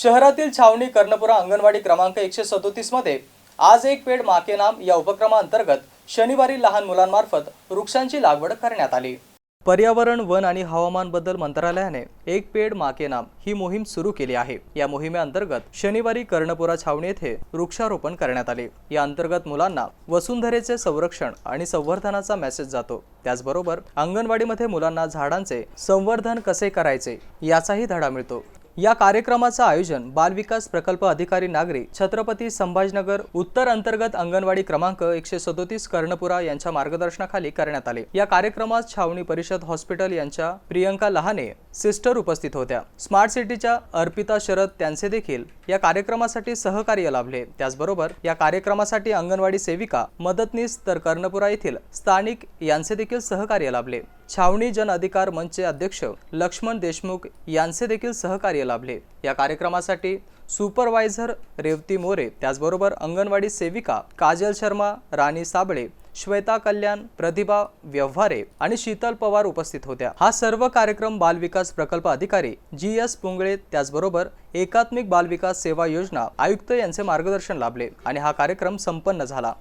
शहरातील छावणी कर्णपुरा अंगणवाडी क्रमांक एकशे सदोतीसमध्ये आज एक पेड माके नाम या उपक्रमाअंतर्गत शनिवारी लहान मुलांमार्फत वृक्षांची लागवड करण्यात आली. पर्यावरण वन आणि हवामान बदल मंत्रालयाने एक पेड माके नाम ही मोहीम सुरू केली आहे. या मोहिमेअंतर्गत शनिवारी कर्णपुरा छावणी येथे वृक्षारोपण करण्यात आले. या अंतर्गत मुलांना वसुंधरेचे संरक्षण आणि संवर्धनाचा मेसेज जातो. त्याचबरोबर अंगणवाडीमध्ये मुलांना झाडांचे संवर्धन कसे करायचे याचाही धडा मिळतो. या कार्यक्रमाचं आयोजन बालविकास प्रकल्प अधिकारी नागरी छत्रपती संभाजनगर उत्तर अंतर्गत अंगणवाडी क्रमांक एकशे सदोतीस कर्णपुरा यांच्या मार्गदर्शनाखाली करण्यात आले. या कार्यक्रमात छावणी परिषद हॉस्पिटल यांच्या प्रियंका लहाने सिस्टर उपस्थित होत्या. स्मार्ट सिटीच्या अर्पिता शरद त्यांचे देखील या कार्यक्रमासाठी सहकार्य लाभले. त्याचबरोबर या कार्यक्रमासाठी अंगणवाडी सेविका मदतनीस तर कर्णपुरा येथील स्थानिक यांचे देखील सहकार्य लाभले. छावणी जन अधिकार मंचचे अध्यक्ष लक्ष्मण देशमुख यांचे देखील सहकार्य लाभले. या कार्यक्रमासाठी सुपरवायझर रेवती मोरे त्याचबरोबर अंगणवाडी सेविका काजल शर्मा राणी साबळे श्वेता कल्याण प्रतिभा व्यवहारे आणि शीतल पवार उपस्थित होत्या. हा सर्व कार्यक्रम बालविकास प्रकल्प अधिकारी जी एस पुंगळे त्याचबरोबर एकात्मिक बालविकास सेवा योजना आयुक्त यांचे मार्गदर्शन लाभले आणि हा कार्यक्रम संपन्न झाला.